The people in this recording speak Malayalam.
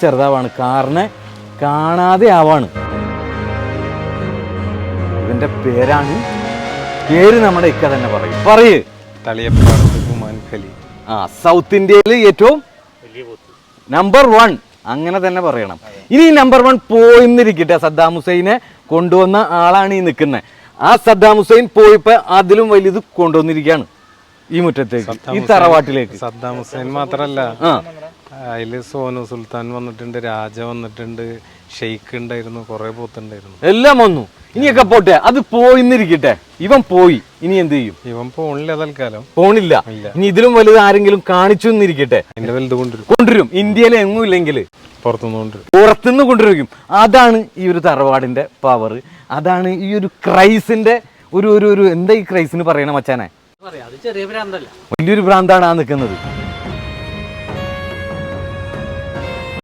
ചെറുതാവാണ്. കാറിനെ കാണാതെ ആവാണ്. ഇവന്റെ പേരാണ് പേര് നമ്മുടെ ഇക്ക തന്നെ പറയും. പറയ്. ആ സൗത്ത് ഇന്ത്യയിൽ ഏറ്റവും നമ്പർ വൺ. അങ്ങനെ തന്നെ പറയണം. ഇനി നമ്പർ വൺ പോയിന്നിരിക്കട്ടെ. സദ്ദാം ഹുസൈനെ കൊണ്ടുവന്ന ആളാണ് ഈ നിൽക്കുന്നത്. ആ സദ്ദാം ഹുസൈൻ പോയിപ്പോ അതിലും വലിയത് കൊണ്ടുവന്നിരിക്കുകയാണ്. ഈ മുറ്റത്തേക്ക് ഈ തറവാട്ടിലേക്ക്. സദ്ദാം ഹുസൈൻ മാത്രല്ല. അതിൽ സോനു സുൽത്താൻ വന്നിട്ടുണ്ട് രാജ വന്നിട്ടുണ്ട് ഷെയ്ഖ് ഉണ്ടായിരുന്നു കുറെ പോത്തുണ്ടായിരുന്നു. എല്ലാം വന്നു. ഇനിയൊക്കെ പോട്ടെ അത് പോയിന്നിരിക്കട്ടെ. ഇവൻ പോയി ഇനി എന്ത് ചെയ്യും? ഇവൻ പോണില്ല തൽക്കാലം. പോണില്ല. ഇനി ഇതിലും വലുത് ആരെങ്കിലും കാണിച്ചു എന്നിരിക്കട്ടെ എന്റെ വലുത് കൊണ്ടുവരും. കൊണ്ടുവരും. ഇന്ത്യയിൽ എങ്ങും ഇല്ലെങ്കിൽ. പുറത്തുനിന്ന് കൊണ്ടുവരും. പുറത്തുനിന്ന് കൊണ്ടുവരും അതാണ് ഈ ഒരു തറവാടിന്റെ പവർ അതാണ് ഈ ഒരു ക്രൈസിന്റെ ഒരു ഒരു ഒരു എന്താ ഈ ക്രൈസിന് പറയണ മച്ചാനെ? വലിയൊരു ഭ്രാന്താണ് ആ നിൽക്കുന്നത്.